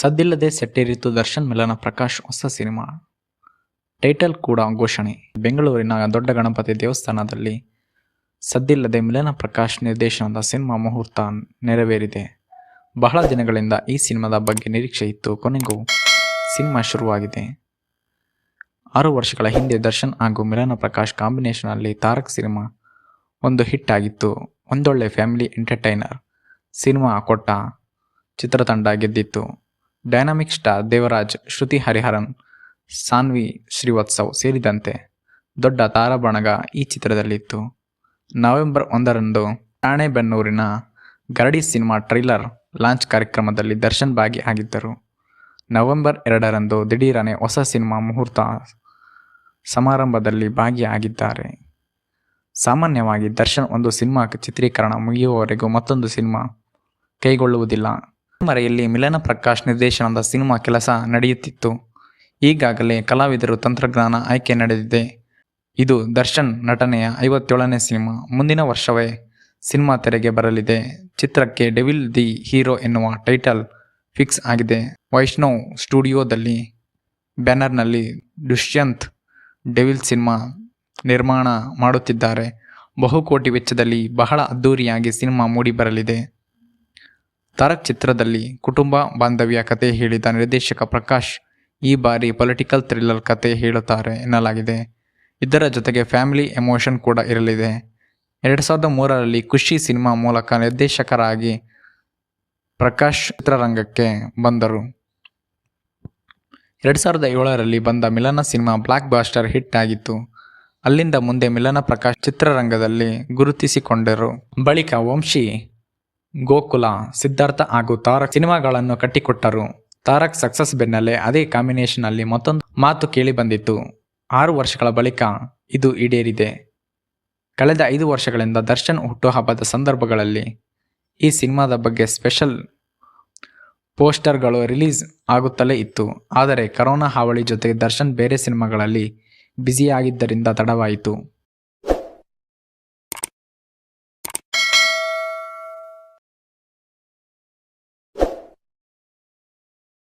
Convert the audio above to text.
ಸದ್ದಿಲ್ಲದೆ ಸೆಟ್ಟೇರಿತು ದರ್ಶನ್ ಮಿಲನ ಪ್ರಕಾಶ್ ಹೊಸ cinema. Title ಕೂಡ ಘೋಷಣೆ. ಬೆಂಗಳೂರಿನ ದೊಡ್ಡ ಗಣಪತಿ ದೇವಸ್ಥಾನದಲ್ಲಿ ಸದ್ದಿಲ್ಲದೆ ಮಿಲನ ಪ್ರಕಾಶ್ ನಿರ್ದೇಶನದ ಸಿನಿಮಾ ಮುಹೂರ್ತ ನೆರವೇರಿದೆ. ಬಹಳ ದಿನಗಳಿಂದ ಈ ಸಿನಿಮಾದ ಬಗ್ಗೆ ನಿರೀಕ್ಷೆ ಇತ್ತು. ಕೊನೆಗೂ ಸಿನಿಮಾ ಶುರುವಾಗಿದೆ. ಆರು ವರ್ಷಗಳ ಹಿಂದೆ ದರ್ಶನ್ ಹಾಗೂ ಮಿಲನ ಪ್ರಕಾಶ್ ಕಾಂಬಿನೇಷನಲ್ಲಿ ತಾರಕ್ ಸಿನಿಮಾ ಒಂದು ಹಿಟ್ ಆಗಿತ್ತು. ಒಂದೊಳ್ಳೆ ಫ್ಯಾಮಿಲಿ ಎಂಟರ್ಟೈನರ್ ಸಿನಿಮಾ ಕೊಟ್ಟ ಚಿತ್ರತಂಡ ಗೆದ್ದಿತ್ತು. ಡೈನಾಮಿಕ್ ಸ್ಟಾರ್ ದೇವರಾಜ್ ಶ್ರುತಿ ಹರಿಹರನ್ ಸಾನ್ವಿ ಶ್ರೀವತ್ಸವ್ ಸೇರಿದಂತೆ ದೊಡ್ಡ ತಾರಾಬಣಗ ಈ ಚಿತ್ರದಲ್ಲಿತ್ತು. ನವೆಂಬರ್ ಒಂದರಂದು ರಾಣೆಬೆನ್ನೂರಿನ ಗರಡಿ ಸಿನಿಮಾ ಟ್ರೈಲರ್ ಲಾಂಚ್ ಕಾರ್ಯಕ್ರಮದಲ್ಲಿ ದರ್ಶನ್ ಭಾಗಿಯಾಗಿದ್ದರು. ನವೆಂಬರ್ ಎರಡರಂದು ದಿಢೀರನೆ ಹೊಸ ಸಿನಿಮಾ ಮುಹೂರ್ತ ಸಮಾರಂಭದಲ್ಲಿ ಭಾಗಿಯಾಗಿದ್ದಾರೆ. ಸಾಮಾನ್ಯವಾಗಿ ದರ್ಶನ್ ಒಂದು ಸಿನಿಮಾ ಚಿತ್ರೀಕರಣ ಮುಗಿಯುವವರೆಗೂ ಮತ್ತೊಂದು ಸಿನಿಮಾ ಕೈಗೊಳ್ಳುವುದಿಲ್ಲ. ಮರೆಯಲ್ಲಿ ಮಿಲನ ಪ್ರಕಾಶ್ ನಿರ್ದೇಶನದ ಸಿನಿಮಾ ಕೆಲಸ ನಡೆಯುತ್ತಿತ್ತು. ಈಗಾಗಲೇ ಕಲಾವಿದರು ತಂತ್ರಜ್ಞಾನ ಆಯ್ಕೆ ನಡೆದಿದೆ. ಇದು ದರ್ಶನ್ ನಟನೆಯ ಐವತ್ತೇಳನೇ ಸಿನಿಮಾ. ಮುಂದಿನ ವರ್ಷವೇ ಸಿನಿಮಾ ತೆರೆಗೆ ಬರಲಿದೆ. ಚಿತ್ರಕ್ಕೆ ಡೆವಿಲ್ ದಿ ಹೀರೋ ಎನ್ನುವ ಟೈಟಲ್ ಫಿಕ್ಸ್ ಆಗಿದೆ. ವೈಷ್ಣವ್ ಸ್ಟುಡಿಯೋದಲ್ಲಿ ಬ್ಯಾನರ್ನಲ್ಲಿ ದುಷ್ಯಂತ್ ಡೆವಿಲ್ ಸಿನಿಮಾ ನಿರ್ಮಾಣ ಮಾಡುತ್ತಿದ್ದಾರೆ. ಬಹುಕೋಟಿ ವೆಚ್ಚದಲ್ಲಿ ಬಹಳ ಅದ್ದೂರಿಯಾಗಿ ಸಿನಿಮಾ ಮೂಡಿಬರಲಿದೆ ತಾರಕ್ ಚಿತ್ರದಲ್ಲಿ ಕುಟುಂಬ ಬಾಂಧವ್ಯ ಕತೆ ಹೇಳಿದ ನಿರ್ದೇಶಕ ಪ್ರಕಾಶ್ ಈ ಬಾರಿ ಪೊಲಿಟಿಕಲ್ ಥ್ರಿಲ್ಲರ್ ಕತೆ ಹೇಳುತ್ತಾರೆ ಎನ್ನಲಾಗಿದೆ. ಇದರ ಜೊತೆಗೆ ಫ್ಯಾಮಿಲಿ ಎಮೋಷನ್ ಕೂಡ ಇರಲಿದೆ. ಎರಡು ಸಾವಿರದ ಮೂರರಲ್ಲಿ ಖುಷಿ ಸಿನಿಮಾ ಮೂಲಕ ನಿರ್ದೇಶಕರಾಗಿ ಪ್ರಕಾಶ್ ಚಿತ್ರರಂಗಕ್ಕೆ ಬಂದರು. ಎರಡು ಸಾವಿರದ ಏಳರಲ್ಲಿ ಬಂದ ಮಿಲನ ಸಿನಿಮಾ ಬ್ಲಾಕ್ ಬಾಸ್ಟರ್ ಹಿಟ್ ಆಗಿತ್ತು. ಅಲ್ಲಿಂದ ಮುಂದೆ ಮಿಲನ ಪ್ರಕಾಶ್ ಚಿತ್ರರಂಗದಲ್ಲಿ ಗುರುತಿಸಿಕೊಂಡರು. ಬಳಿಕ ವಂಶಿ ಗೋಕುಲ, ಸಿದ್ಧಾರ್ಥ ಹಾಗೂ ತಾರಕ್ ಸಿನಿಮಾಗಳನ್ನು ಕಟ್ಟಿಕೊಟ್ಟರು. ತಾರಕ್ ಸಕ್ಸಸ್ ಬೆನ್ನಲ್ಲೇ ಅದೇ ಕಾಂಬಿನೇಷನ್ ಅಲ್ಲಿ ಮತ್ತೊಂದು ಮಾತು ಕೇಳಿ ಬಂದಿತ್ತು. ಆರು ವರ್ಷಗಳ ಬಳಿಕ ಇದು ಈಡೇರಿದೆ. ಕಳೆದ ಐದು ವರ್ಷಗಳಿಂದ ದರ್ಶನ್ ಹುಟ್ಟುಹಬ್ಬದ ಸಂದರ್ಭಗಳಲ್ಲಿ ಈ ಸಿನಿಮಾದ ಬಗ್ಗೆ ಸ್ಪೆಷಲ್ ಪೋಸ್ಟರ್ಗಳು ರಿಲೀಸ್ ಆಗುತ್ತಲೇ ಇತ್ತು. ಆದರೆ ಕರೋನಾ ಹಾವಳಿ ಜೊತೆಗೆ ದರ್ಶನ್ ಬೇರೆ ಸಿನಿಮಾಗಳಲ್ಲಿ ಬ್ಯುಸಿಯಾಗಿದ್ದರಿಂದ ತಡವಾಯಿತು.